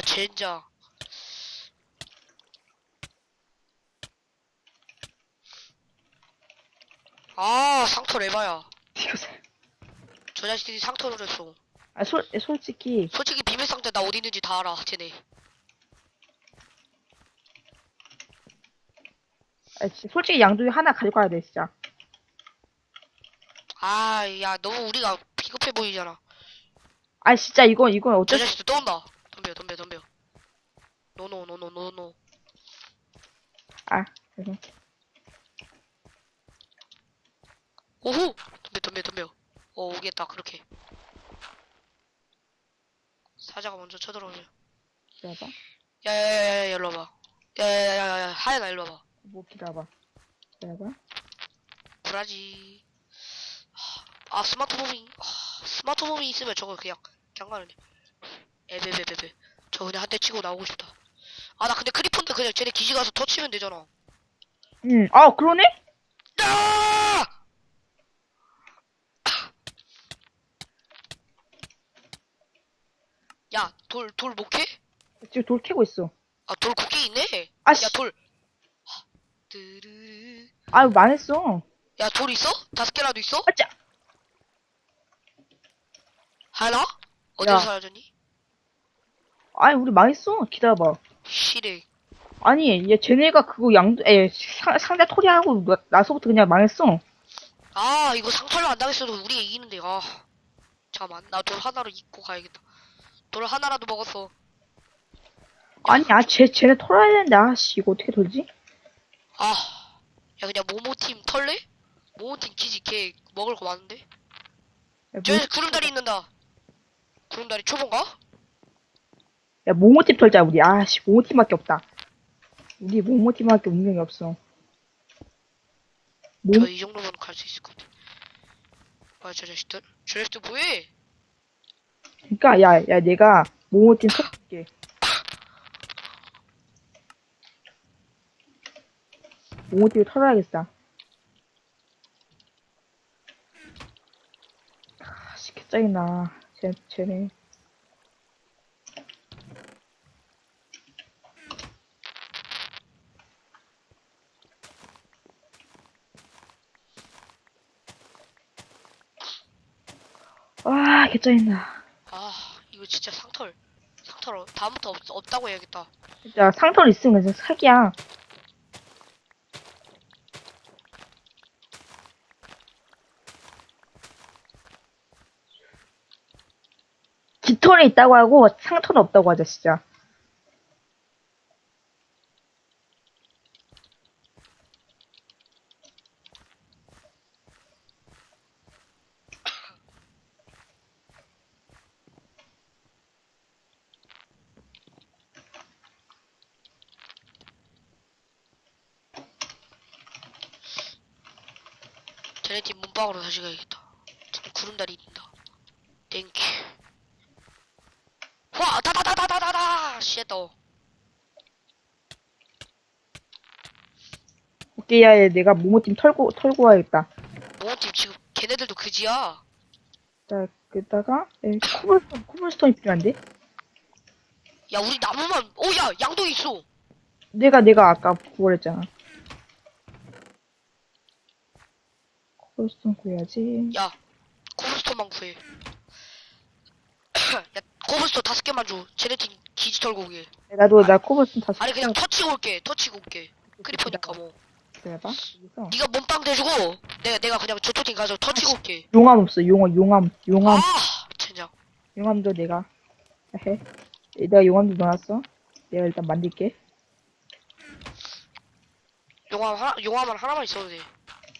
아, 젠장. 아, 상토 사- 저 자식들이 상토를 했어. 아, 솔, 솔직히 솔직히 비밀 상태 나 어디 있는지 다 알아, 쟤네. 아, 지- 솔직히 양동이 하나 가져가야 돼 진짜. 아, 야, 너무 우리가 비겁해 보이잖아. 아 진짜 이건 이건 저 어쩔 수 자식들 또 온다. 덤벼, 덤벼, 덤벼. 노노, 노노, 노노. 아 그래서 오호! 덤벼, 덤벼, 덤벼. 어, 오겠다, 그렇게. 사자가 먼저 쳐들어오죠. 기다려봐. 야야야야, 일로 와봐. 야야야야, 하연아, 일로 와봐. 뭐 기다려봐. 기다려봐. 브라지. 아, 스마트폰이, 아, 스마트폰이 있으면 저거 그냥, 그냥 가는데. 에베베베베. 저 그냥 한 대 치고 나오고 싶다. 아, 나 근데 크리폰데 그냥 쟤네 기지 가서 터치면 되잖아. 응. 아 그러네? 아! 야, 돌, 돌 목해? 지금 돌 캐고 있어. 아, 돌 곱게 있네? 아씨. 야, 돌. 하, 뜨르르. 아유 망했어. 야, 돌 있어? 다섯 개라도 있어? 아짜. 하나? 어디서 야. 사라졌니? 아니 우리 망했어. 기다려봐. 시래. 아니 얘 쟤네가 그거 양도 에 상, 상자 토리하고 나, 나서부터 그냥 망했어. 아, 이거 상처를 안 당했어도 우리가 이기는데, 아. 잠깐만, 나 돌 하나로 입고 가야겠다. 돌 하나라도 먹었어. 아니 아 쟤 쟤네 털어야 되는데 아씨 이거 어떻게 돌지? 아. 야, 그냥 모모팀 털래? 모모팀 기지 걔 먹을 거 많은데? 야, 뭐, 구름다리 있는다. 구름다리 초본가? 야 모모팀 털자 우리. 아씨 모모팀밖에 없다. 우리 모모팀밖에 운명이 없어. 모저이 정도면 갈 수 있을 것 같아. 뭐야, 저 자식들? 저 자식들 뭐해? 그러니까 야 야 내가 모모팀 털게. 모모팀을 털어야겠다. 아 씨 개짜증나. 쟤 쟤네. 와 개짜증나. 아, 이거 진짜 상털. 상털, 어- 다음부터 없, 없다고 해야겠다. 진짜 상털 있으면 그냥 사기야. 깃털에 있다고 하고 상털은 없다고 하자 진짜. 문방으로 다시 가야겠다. 구름다리 있다. 땡큐. 와, 다다다다다다다! 쉣더. 오케이 야, 야 내가 모모팀 털고 털고 와야겠다. 모모팀 지금 걔네들도 그지야. 자 그다가 에, 코블스톤 코블스톤이 필요한데? 야, 우리 나무만, 오, 야, 양도 있어! 내가 내가 아까 구걸했잖아. 코블스톤 구해야지. 야, 코블스톤만 구해. 야, 코블스톤 다섯 개만 줘. 쟤네 팀 기지 털고 오게. 나도 나 코블스톤 다시 아니, 그냥 터치고 올게. 터치고 올게. 크리퍼니까 뭐. 기다려봐. 여기서 네가 몸빵 대주고, 내가, 내가 그냥 저쪽 팀 가서 터치고 올게. 용암 없어. 용암 용암 용암 아, 젠장. 용암도 내가 해. 내가 용암도 넣어놨어. 내가 일단 만들게. 용암 하나, 용암은 하나만 있어도 돼.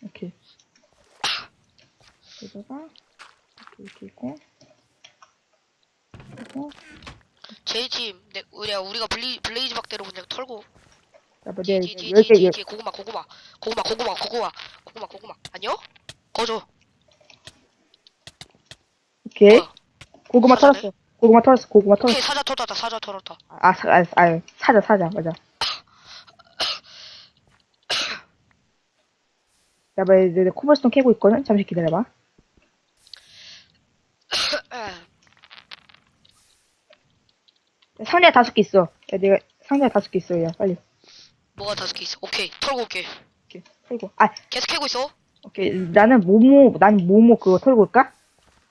이렇게. 이렇게 있고. 그리고 제이 팀, 내, 우리가, 우리가 블리, 블레이즈 박대로 그냥 털고. 내가 뒤, 뒤, 열 뒤, 뒤. 뒤, 고구마, 고구마. 고구마, 고구마, 고구마. 고구마, 고구마. 아니요? 거저. 오케이. 뭐야? 고구마 사자네? 털었어. 고구마 털었어. 고구마 오케이, 털었어. 사자 털었다, 사자 털었다. 아, 사, 아, 아, 사자, 사자, 맞아. 야, 봐, 이제 코블스톤 캐고 있거든? 잠시 기다려봐. 상자에 다섯 개 있어. 야, 내가 상자에 다섯 개 있어. 야, 빨리. 뭐가 다섯 개 있어? 오케이 털고 올게. 오케이. 털고. 아, 계속 캐고 있어. 오케이. 나는 모모, 난 모모 그거 털고 올까?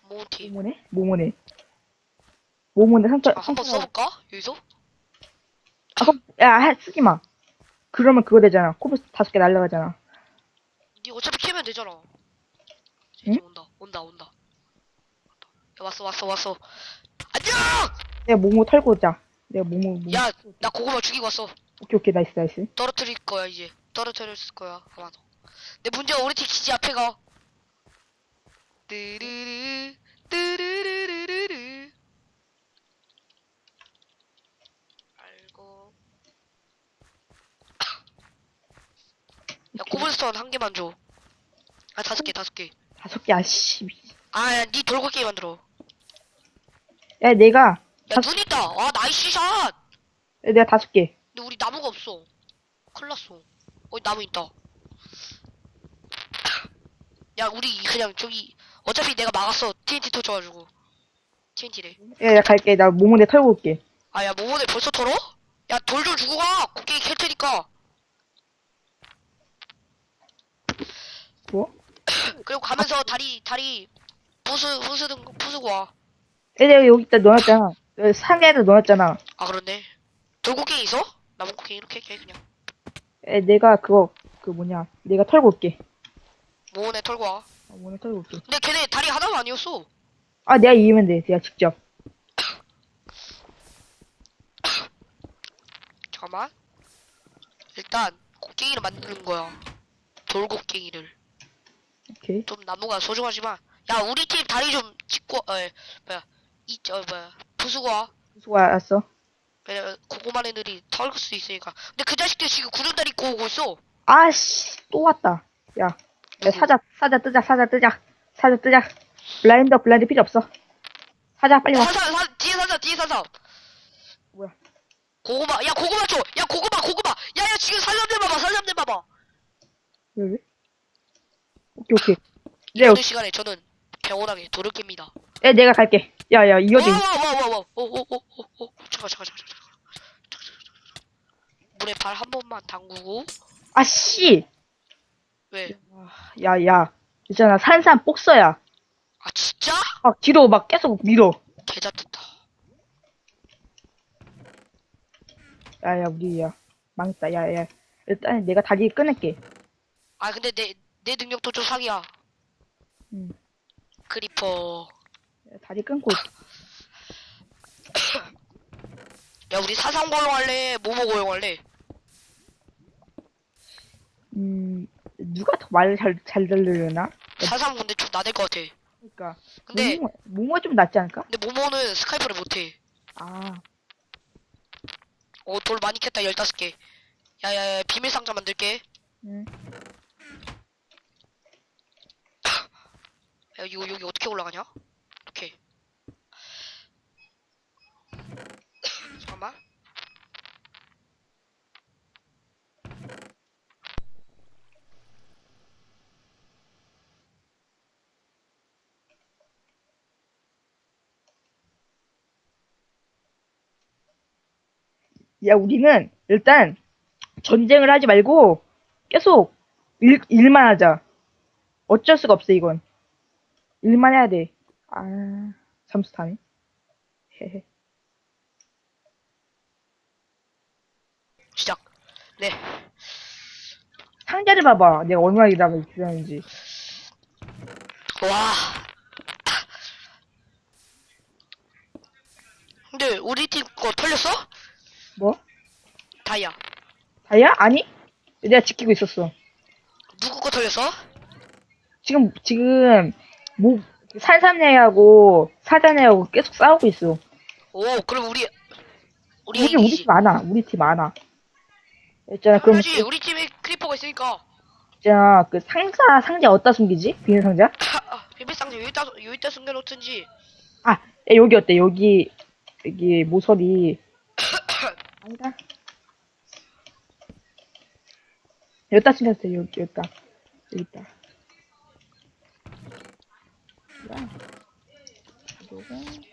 모티. 모모네? 모모네. 모모네 상자, 아, 한번 상자. 써볼까? 여기서? 아, 그럼, 야, 하- 쓰지 마. 그러면 그거 되잖아. 코브 다섯 개 날라가잖아. 니 어차피 캐면 되잖아. 응? 이제 온다, 온다, 온다. 야, 왔어, 왔어, 왔어. 안녕! 내가 모모 털고 오자. 내가 모모, 모모. 야, 나 고구마 죽이고 왔어. 오케이, 오케이. 나이스, 나이스. 떨어뜨릴 거야, 이제. 떨어뜨렸을 거야, 아마도. 근데 문제가 우리 팀 기지 앞에 가. 뜨르르, 뜨르르르르르. 알고. 야, 코블스톤 한 개만 줘. 아, 다섯 개, 다섯 개. 다섯 개, 아씨. 아, 야, 니 돌고기 만들어. 야, 내가, 야, 눈 있다! 아, 나이스 샷! 야, 내가 다섯 개. 근데 우리 나무가 없어. 큰일 났어. 어, 나무 있다. 야, 우리 그냥 저기, 어차피 내가 막았어. TNT 터져가지고. TNT래. 야, 야, 갈게. 나 모모네 털고 올게. 아, 야, 모모네 벌써 털어? 야, 돌 좀 주고 가! 곡괭이 캘 테니까. 뭐? 그리고 가면서 다리, 다리, 부수, 부수든, 부수고 와. 야, 내가 여기 있다 넣어놨잖아. 야, 상자에다 넣어놨잖아. 아, 그렇네. 돌곡괭이 있어? 나무 곡괭이 이렇게 캐, 그냥. 야, 내가 그거, 그 뭐냐. 내가 털고 올게. 모모네 털고 와. 아, 모모네 털고 올게. 근데 걔네 다리 하나도 아니었어. 아, 내가 이기면 돼. 내가 직접. 잠깐만. 일단 곡괭이를 만드는 거야. 돌곡괭이를. 오케이. 좀 나무가 소중하지만 야 우리 팀 다리 좀 짚고 어 뭐야 이저 뭐야 부수고 와. 수고 알았어. 왜냐면 고구마 애들이 털을 수 있으니까. 근데 그 자식들 지금 구름다리 입고 오고 있어. 아씨, 또 왔다. 야, 야, 누구? 사자, 사자 뜨자, 사자 뜨자. 사자 뜨자. 블라인드, 블라인드 필요 없어. 사자, 빨리 와. 사사 사 뒤에 사사 뒤에 사사. 뭐야. 고구마 야 고구마 줘. 야 고구마 고구마. 야야 지금 살점들 봐봐 살점들 봐봐. 왜, 왜? 오케이, 오케이. 네, 오늘 시간에 저는 평온하게 돌을 깹니다. 야, 내가 갈게. 야, 야, 이거 좀. 와와와와와 오오오오오 잠깐 잠깐 잠깐 잠깐 물에 발 한 번만 담그고 아, 씨! 왜? 야, 야. 있잖아, 산산 복서야. 아 진짜? 막 뒤로 막 계속 밀어. 개잡됐다. 야, 야, 우리, 야. 망했다, 야, 야. 일단 내가 다리 끊을게. 아 근데 내 내 능력도 좀 사기야. 음. 크리퍼. 야, 다리 끊고. 야 우리 사상 고용 할래? 뭐뭐 고용 할래? 음, 누가 더 말을 잘, 잘 들으려나? 사상 근데 좀 나댈 것 같아. 그니까. 근데 모모, 모모가 좀 낫지 않을까? 근데 모모는 스카이프를 못해. 아, 어돌 많이 캤다 15개. 야야야 비밀 상자 만들게. 음. 야 이거 여기 어떻게 올라가냐? 이렇게. 잠깐만. 야, 우리는 일단 전쟁을 하지 말고 계속 일, 일만 하자. 어쩔 수가 없어, 이건. 일만 해야 돼. 아, 잠수 타네. 헤헤. 시작. 네. 상자를 봐봐. 내가 얼마나 일하고 있는지. 와. 근데 우리 팀 거 털렸어? 뭐? 다이아. 다이아? 아니? 내가 지키고 있었어. 누구 거 털렸어? 지금, 지금, 뭐, 산삼내하고 사자내하고 계속 싸우고 있어. 오, 그럼 우리 우리 우리, 우리. 팀 많아. 우리 팀 많아. 있잖아, 그럼, 그렇지. 우리 팀에 크리퍼가 있으니까. 있잖아, 그 상자, 상자 어디다 숨기지? 비닐 상자? 아, 비밀 상자 여기다 여기다 숨겨놓든지. 아, 야, 여기 어때? 여기, 여기 모서리. 아니다. 여기다 숨겼어, 여기, 여기다. 여기 있다. 야. 그리